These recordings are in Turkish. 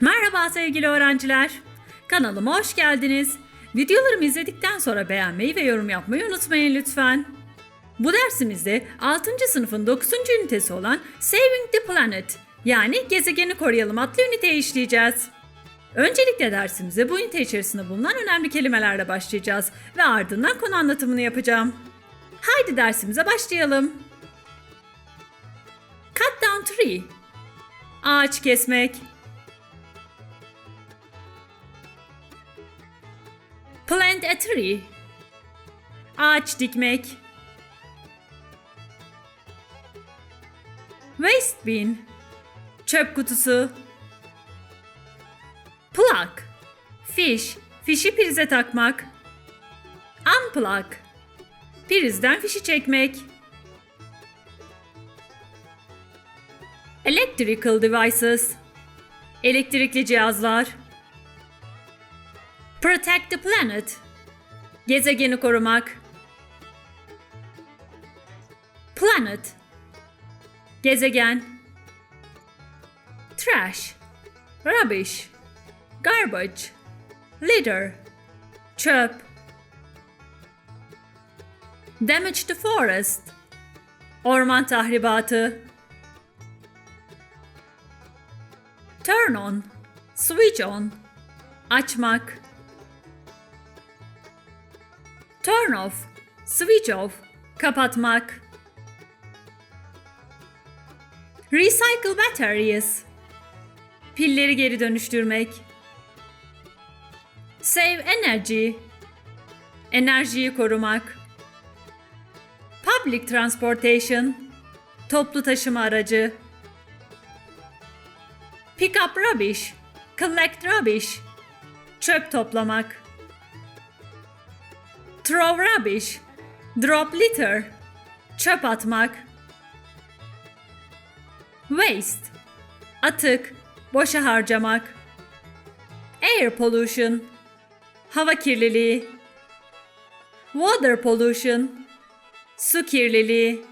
Merhaba sevgili öğrenciler. Kanalıma hoş geldiniz. Videolarımı izledikten sonra beğenmeyi ve yorum yapmayı unutmayın lütfen. Bu dersimizde 6. sınıfın 9. ünitesi olan Saving the Planet yani gezegeni koruyalım adlı üniteyi işleyeceğiz. Öncelikle dersimize bu ünite içerisinde bulunan önemli kelimelerle başlayacağız ve ardından konu anlatımını yapacağım. Haydi dersimize başlayalım. Cut down tree. Ağaç kesmek. Plant a tree. Ağaç dikmek. Waste bin. Çöp kutusu. Plug. Fiş. Fişi prize takmak. Unplug. Prizden fişi çekmek. Electrical devices. Elektrikli cihazlar. Protect the planet. Gezegeni korumak. Planet. Gezegen. Trash. Rubbish. Garbage. Litter. Çöp. Damage to forest. Orman tahribatı. Turn on. Switch on. Açmak. Turn off. Switch off. Kapatmak. Recycle batteries. Pilleri geri dönüştürmek. Save energy. Enerjiyi korumak. Public transportation. Toplu taşıma aracı. Pick up rubbish. Collect rubbish. Çöp toplamak. Throw rubbish. Drop litter. Çöp atmak. Waste. Atık. Boşa harcamak. Air pollution. Hava kirliliği. Water pollution. Su kirliliği.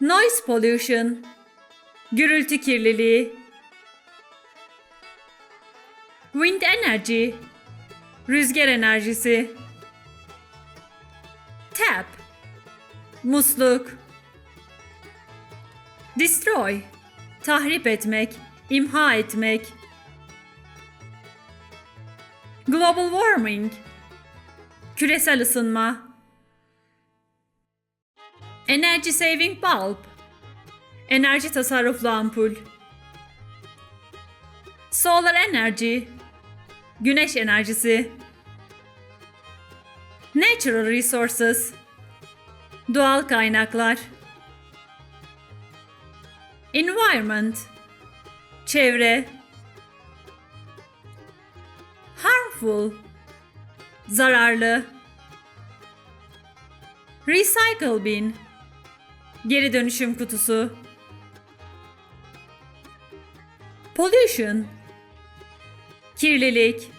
Noise pollution. Gürültü kirliliği. Wind energy. Rüzgar enerjisi. Tap. Musluk. Destroy. Tahrip etmek, imha etmek. Global warming. Küresel ısınma. Energy saving bulb. Enerji tasarruflu ampul. Solar energy. Güneş enerjisi. Natural resources. Doğal kaynaklar. Environment. Çevre. Harmful. Zararlı. Recycle bin. Geri dönüşüm kutusu. Pollution. Kirlilik.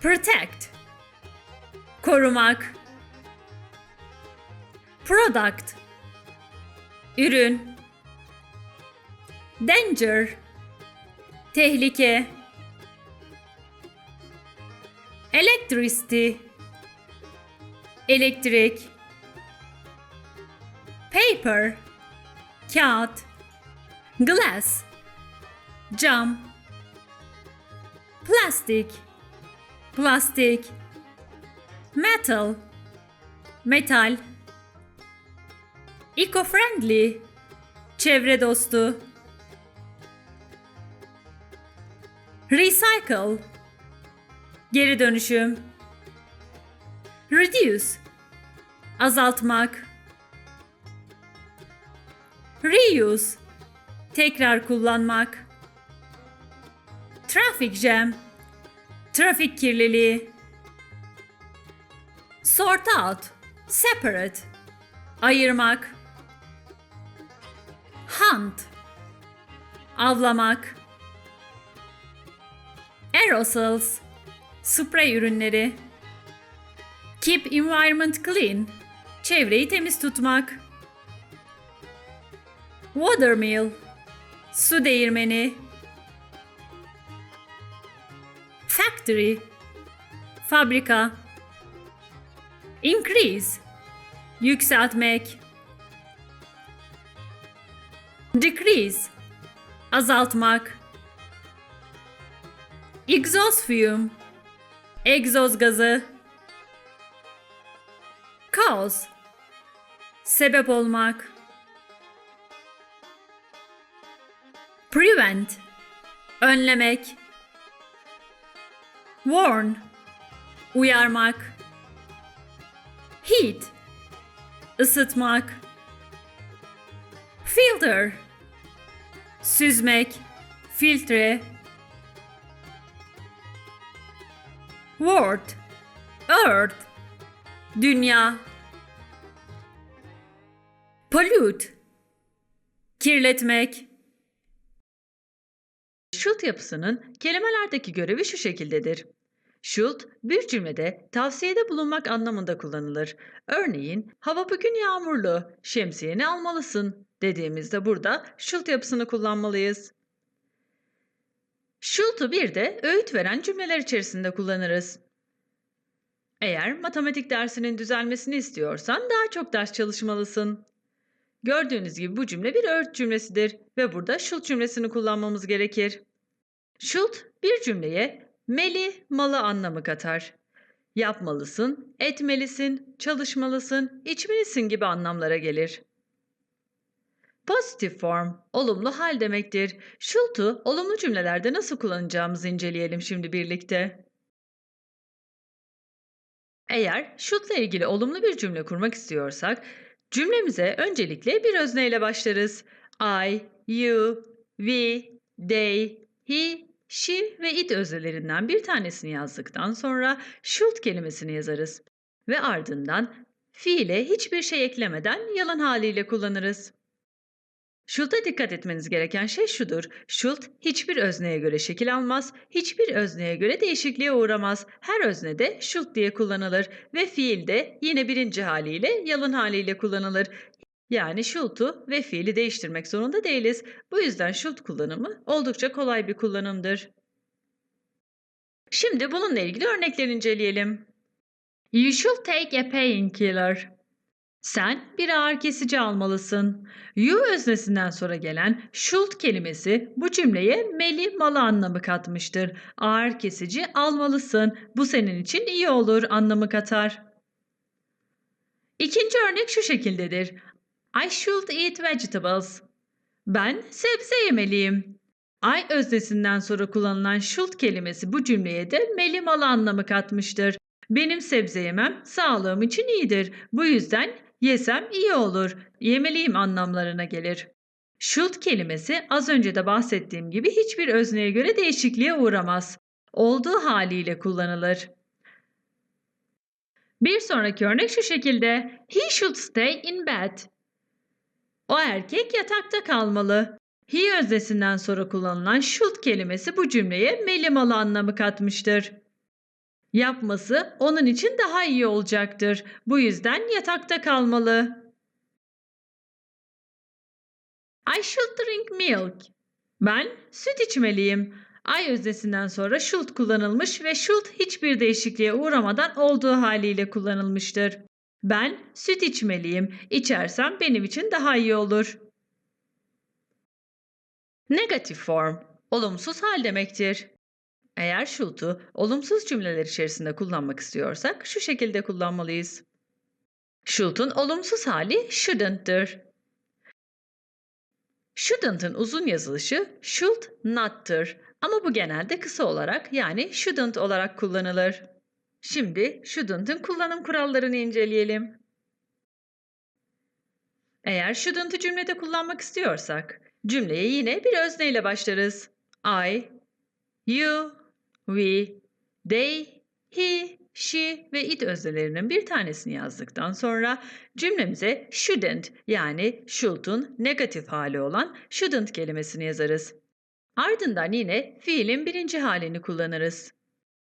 Protect. Korumak. Product. Ürün. Danger. Tehlike. Electricity. Elektrik. Paper. Kağıt. Glass. Cam. Plastik. Plastik. Metal. Metal. Eco-friendly. Çevre dostu. Recycle. Geri dönüşüm. Reduce. Azaltmak. Reuse. Tekrar kullanmak. Traffic jam. Trafik kirliliği. Sort out. Separate. Ayırmak. Hunt. Avlamak. Aerosols. Sprey ürünleri. Keep environment clean. Çevreyi temiz tutmak. Watermill. Su değirmeni. Factory. Fabrika. Increase. Yükseltmek. Decrease. Azaltmak. Exhaust fume. Egzoz gazı. Cause. Sebep olmak. Prevent. Önlemek. Warn. Uyarmak. Heat. Isıtmak. Filter. Süzmek. Filtre. World. Earth. Dünya. Pollute. Kirletmek. Should yapısının kelimelerdeki görevi şu şekildedir. Should bir cümlede tavsiyede bulunmak anlamında kullanılır. Örneğin, hava bugün yağmurlu, şemsiyeni almalısın dediğimizde burada should yapısını kullanmalıyız. Should'u bir de öğüt veren cümleler içerisinde kullanırız. Eğer matematik dersinin düzelmesini istiyorsan daha çok ders çalışmalısın. Gördüğünüz gibi bu cümle bir öğüt cümlesidir ve burada should cümlesini kullanmamız gerekir. Should bir cümleye meli, malı anlamı katar. Yapmalısın, etmelisin, çalışmalısın, içmelisin gibi anlamlara gelir. Positive form, olumlu hal demektir. Should'u olumlu cümlelerde nasıl kullanacağımızı inceleyelim şimdi birlikte. Eğer ile ilgili olumlu bir cümle kurmak istiyorsak, cümlemize öncelikle bir özneyle başlarız. I, you, we, they, he, she ve it öznelerinden bir tanesini yazdıktan sonra should kelimesini yazarız. Ve ardından fiile hiçbir şey eklemeden yalan haliyle kullanırız. Should'a dikkat etmeniz gereken şey şudur. Should hiçbir özneye göre şekil almaz, hiçbir özneye göre değişikliğe uğramaz. Her öznede should diye kullanılır ve fiil de yine birinci haliyle yalın haliyle kullanılır. Yani should'u ve fiili değiştirmek zorunda değiliz. Bu yüzden should kullanımı oldukça kolay bir kullanımdır. Şimdi bununla ilgili örnekler inceleyelim. You should take a painkiller. Sen bir ağrı kesici almalısın. You öznesinden sonra gelen should kelimesi bu cümleye meli malı anlamı katmıştır. Ağrı kesici almalısın. Bu senin için iyi olur anlamı katar. İkinci örnek şu şekildedir. I should eat vegetables. Ben sebze yemeliyim. I öznesinden sonra kullanılan should kelimesi bu cümleye de meli malı anlamı katmıştır. Benim sebze yemem sağlığım için iyidir. Bu yüzden yesem iyi olur, yemeliyim anlamlarına gelir. Should kelimesi az önce de bahsettiğim gibi hiçbir özneye göre değişikliğe uğramaz. Olduğu haliyle kullanılır. Bir sonraki örnek şu şekilde. He should stay in bed. O erkek yatakta kalmalı. He öznesinden sonra kullanılan should kelimesi bu cümleye melimalı anlamı katmıştır. Yapması onun için daha iyi olacaktır. Bu yüzden yatakta kalmalı. I should drink milk. Ben süt içmeliyim. I öznesinden sonra should kullanılmış ve should hiçbir değişikliğe uğramadan olduğu haliyle kullanılmıştır. Ben süt içmeliyim. İçersem benim için daha iyi olur. Negative form, olumsuz hal demektir. Eğer should'u olumsuz cümleler içerisinde kullanmak istiyorsak şu şekilde kullanmalıyız. Should'un olumsuz hali shouldn't'tır. Shouldn't'ın uzun yazılışı should not'tır ama bu genelde kısa olarak yani shouldn't olarak kullanılır. Şimdi shouldn't'ın kullanım kurallarını inceleyelim. Eğer shouldn't'ı cümlede kullanmak istiyorsak cümleye yine bir özneyle başlarız. I, you, we, they, he, she ve it öznelerinin bir tanesini yazdıktan sonra cümlemize shouldn't yani should'un negatif hali olan shouldn't kelimesini yazarız. Ardından yine fiilin birinci halini kullanırız.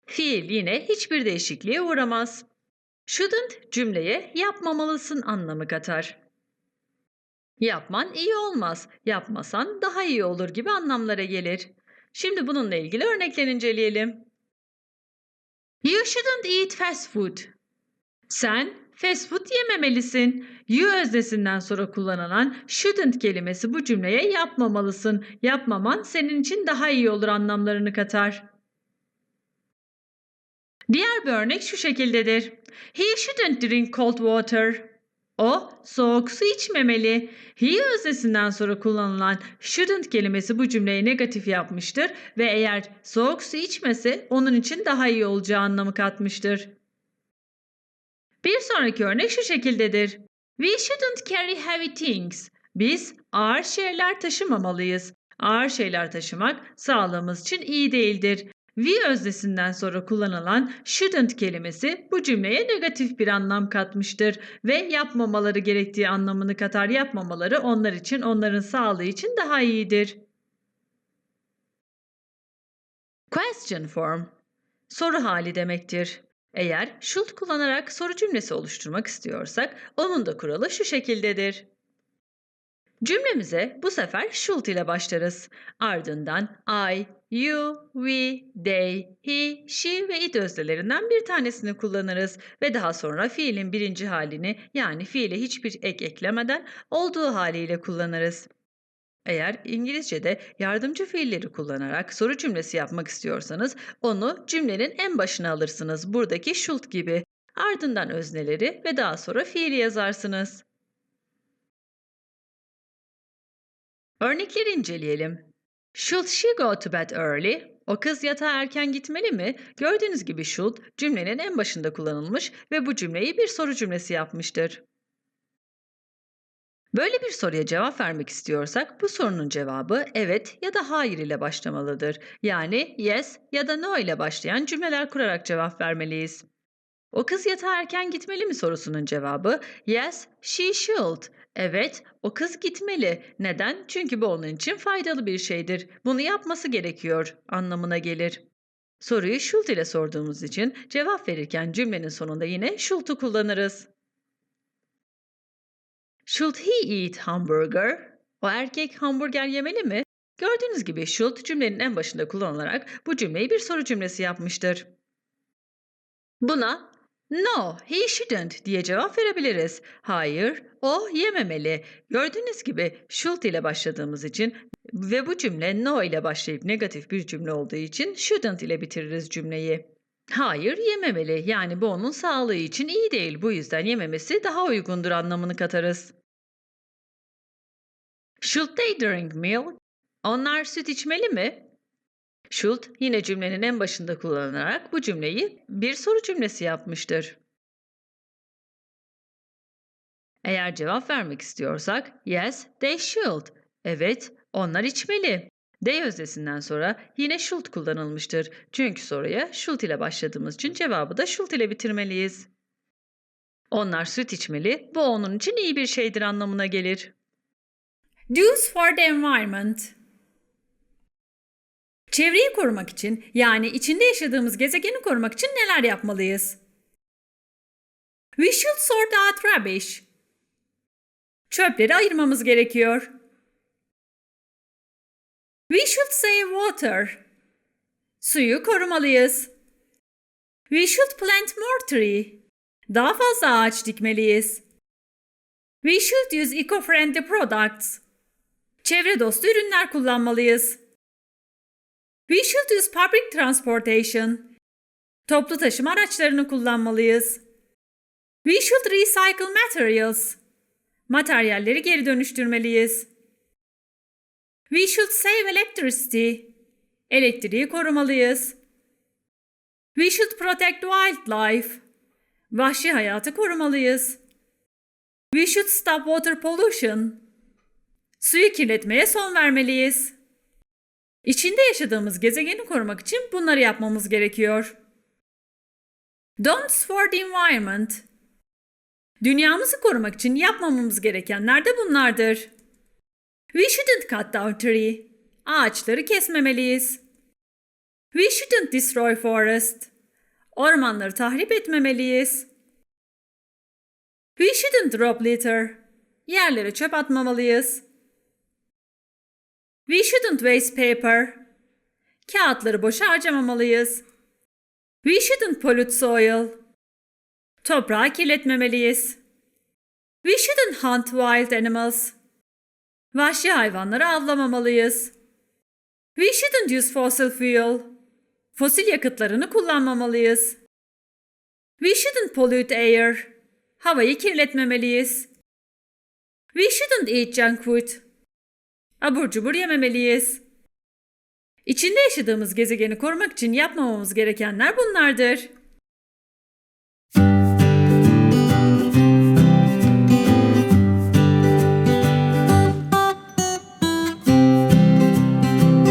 Fiil yine hiçbir değişikliğe uğramaz. Shouldn't cümleye yapmamalısın anlamı katar. Yapman iyi olmaz, yapmasan daha iyi olur gibi anlamlara gelir. Şimdi bununla ilgili örnekler inceleyelim. You shouldn't eat fast food. Sen fast food yememelisin. You öznesinden sonra kullanılan shouldn't kelimesi bu cümleye yapmamalısın. Yapmaman senin için daha iyi olur anlamlarını katar. Diğer bir örnek şu şekildedir. He shouldn't drink cold water. O soğuk su içmemeli. He öznesinden sonra kullanılan shouldn't kelimesi bu cümleyi negatif yapmıştır ve eğer soğuk su içmese onun için daha iyi olacağı anlamı katmıştır. Bir sonraki örnek şu şekildedir. We shouldn't carry heavy things. Biz ağır şeyler taşımamalıyız. Ağır şeyler taşımak sağlığımız için iyi değildir. We öznesinden sonra kullanılan shouldn't kelimesi bu cümleye negatif bir anlam katmıştır ve yapmamaları gerektiği anlamını katar yapmamaları onlar için onların sağlığı için daha iyidir. Question form soru hali demektir. Eğer should kullanarak soru cümlesi oluşturmak istiyorsak onun da kuralı şu şekildedir. Cümlemize bu sefer should ile başlarız. Ardından I, you, we, they, he, she ve it öznelerinden bir tanesini kullanırız ve daha sonra fiilin birinci halini yani fiile hiçbir ek eklemeden olduğu haliyle kullanırız. Eğer İngilizce'de yardımcı fiilleri kullanarak soru cümlesi yapmak istiyorsanız onu cümlenin en başına alırsınız buradaki should gibi. Ardından özneleri ve daha sonra fiili yazarsınız. Örnekleri inceleyelim. Should she go to bed early? O kız yatağa erken gitmeli mi? Gördüğünüz gibi should cümlenin en başında kullanılmış ve bu cümleyi bir soru cümlesi yapmıştır. Böyle bir soruya cevap vermek istiyorsak bu sorunun cevabı evet ya da hayır ile başlamalıdır. Yani yes ya da no ile başlayan cümleler kurarak cevap vermeliyiz. O kız yatağa erken gitmeli mi sorusunun cevabı yes, she should. Evet, o kız gitmeli. Neden? Çünkü bu onun için faydalı bir şeydir. Bunu yapması gerekiyor anlamına gelir. Soruyu should ile sorduğumuz için cevap verirken cümlenin sonunda yine should'u kullanırız. Should he eat hamburger? O erkek hamburger yemeli mi? Gördüğünüz gibi should cümlenin en başında kullanılarak bu cümleyi bir soru cümlesi yapmıştır. Buna no, he shouldn't diye cevap verebiliriz. Hayır, o yememeli. Gördüğünüz gibi should ile başladığımız için ve bu cümle no ile başlayıp negatif bir cümle olduğu için shouldn't ile bitiririz cümleyi. Hayır yememeli. Yani bu onun sağlığı için iyi değil. Bu yüzden yememesi daha uygundur anlamını katarız. Should they drink milk? Onlar süt içmeli mi? Should yine cümlenin en başında kullanılarak bu cümleyi bir soru cümlesi yapmıştır. Eğer cevap vermek istiyorsak yes, they should. Evet, onlar içmeli. They öznesinden sonra yine should kullanılmıştır. Çünkü soruya should ile başladığımız için cevabı da should ile bitirmeliyiz. Onlar süt içmeli, bu onun için iyi bir şeydir anlamına gelir. Do's for the environment. Çevreyi korumak için yani içinde yaşadığımız gezegeni korumak için neler yapmalıyız? We should sort out rubbish. Çöpleri ayırmamız gerekiyor. We should save water. Suyu korumalıyız. We should plant more tree. Daha fazla ağaç dikmeliyiz. We should use eco-friendly products. Çevre dostu ürünler kullanmalıyız. We should use public transportation. Toplu taşıma araçlarını kullanmalıyız. We should recycle materials. Materyalleri geri dönüştürmeliyiz. We should save electricity. Elektriği korumalıyız. We should protect wildlife. Vahşi hayatı korumalıyız. We should stop water pollution. Suyu kirletmeye son vermeliyiz. İçinde yaşadığımız gezegeni korumak için bunları yapmamız gerekiyor. Don'ts for the environment. Dünyamızı korumak için yapmamamız gerekenler de bunlardır. We shouldn't cut down tree. Ağaçları kesmemeliyiz. We shouldn't destroy forest. Ormanları tahrip etmemeliyiz. We shouldn't drop litter. Yerlere çöp atmamalıyız. We shouldn't waste paper. Kağıtları boşa harcamamalıyız. We shouldn't pollute soil. Toprağı kirletmemeliyiz. We shouldn't hunt wild animals. Vahşi hayvanları avlamamalıyız. We shouldn't use fossil fuel. Fosil yakıtlarını kullanmamalıyız. We shouldn't pollute air. Havayı kirletmemeliyiz. We shouldn't eat junk food. Abur cubur yememeliyiz. İçinde yaşadığımız gezegeni korumak için yapmamamız gerekenler bunlardır.